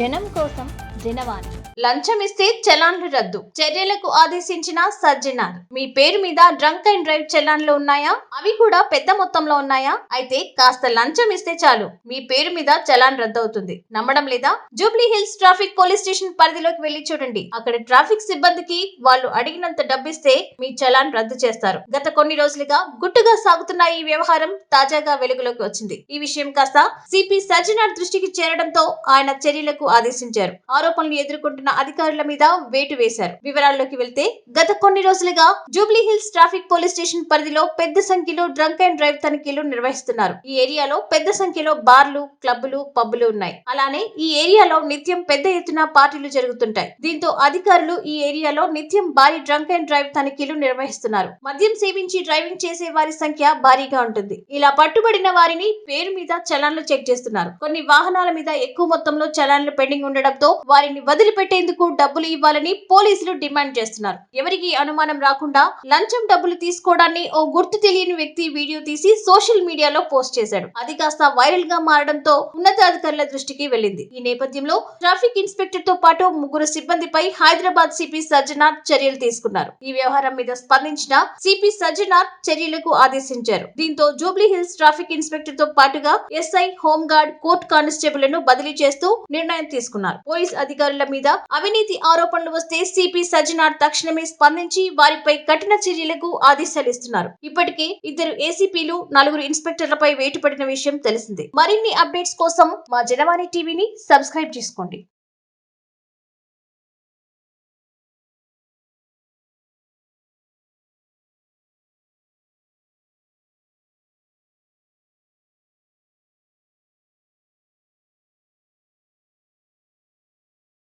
జనం కోసం జనవాణి లంచం ఇస్తే చలాన్లు రద్దు. చర్యలకు ఆదేశించిన సజ్జనార్. మీ పేరు మీద డ్రంక్ అండ్ డ్రైవ్ చలాన్లు ఉన్నాయా? అవి కూడా పెద్ద మొత్తంలో ఉన్నాయా? అయితే కాస్త లంచం ఇస్తే చాలు. మీ పేరు మీద చలాన్ రద్దు అవుతుంది నమ్మడం లేదా? Jubilee Hills traffic police station పరిధిలోకి వెళ్ళి చూడండి. అక్కడ ట్రాఫిక్ సిబ్బందికి వాళ్ళు అడిగినంత డబ్బిస్తే మీ చలాన్ రద్దు చేస్తారు. గత కొన్ని రోజులుగా గుట్టుగా సాగుతున్న ఈ వ్యవహారం తాజాగా వెలుగులోకి వచ్చింది. ఈ విషయం కాస్త సిపి సజ్జనార్ దృష్టికి చేరడంతో ఆయన చర్యలకు ఆదేశించారు. ఆరోపణలు ఎదుర్కొంటున్న అధికారుల మీద వేటు వేశారు. వివరాల్లోకి వెళ్తే గత కొన్ని రోజులుగా Jubilee Hills traffic police station పరిధిలో పెద్ద సంఖ్యలో డ్రంక్ అండ్ డ్రైవ్ తనిఖీలు నిర్వహిస్తున్నారు. ఈ ఏరియాలో పెద్ద సంఖ్యలో బార్లు క్లబ్బులు పబ్బులు ఉన్నాయి. అలానే ఈ ఏరియాలో నిత్యం పెద్ద ఎత్తున పార్టీలు జరుగుతుంటాయి. దీంతో అధికారులు ఈ ఏరియాలో నిత్యం భారీ డ్రంక్ అండ్ డ్రైవ్ తనిఖీలు నిర్వహిస్తున్నారు. మద్యం సేవించి డ్రైవింగ్ చేసే వారి సంఖ్య భారీగా ఉంటుంది. ఇలా పట్టుబడిన వారిని పేరు మీద చలాన్లు చెక్ చేస్తున్నారు. కొన్ని వాహనాల మీద ఎక్కువ మొత్తంలో చలాన్లు పెండింగ్ ఉండడంతో వారిని వదిలిపెట్టేందుకు డబ్బులు ఇవ్వాలని పోలీసులు డిమాండ్ చేస్తున్నారు. ఎవరికి అనుమానం రాకుండా లంచం డబ్బులు తీసుకోవడాన్ని ఓ గుర్తు తెలియని వ్యక్తి వీడియో తీసి సోషల్ మీడియాలో పోస్ట్ చేశాడు. అది కాస్త వైరల్గా మారడంతో ఉన్నతాధికారుల దృష్టికి వెళ్ళింది. ఈ నేపథ్యంలో ట్రాఫిక్ ఇన్స్పెక్టర్తో పాటు ముగ్గురు సిబ్బందిపై హైదరాబాద్ సిపి సజ్జనార్ చర్యలు తీసుకున్నారు. ఈ వ్యవహారం మీద స్పందించిన సిపి సజ్జనార్ చర్యలకు ఆదేశించారు. దీంతో జూబ్లీ హిల్స్ ట్రాఫిక్ ఇన్స్పెక్టర్తో పాటుగా ఎస్ఐ హోంగార్డ్ కోర్టు కానిస్టేబుల్ను బదిలీ చేస్తూ నిర్ణయం తీసుకున్నారు. పోలీస్ అధికారుల మీద అవినీతి ఆరోపణలు వస్తే సిపి సజ్జనార్ తక్షణమే స్పందించి వారిపై కఠిన చర్యలకు ఆదేశాలు ఇస్తున్నారు ఇప్పటికే ఇద్దరు ఏసీపీలు నలుగురు ఇన్స్పెక్టర్లపై వేటు పడిన విషయం తెలిసిందే. మరిన్ని అప్డేట్స్ కోసం మా జనవాణి టీవీని సబ్స్క్రైబ్ చేసుకోండి.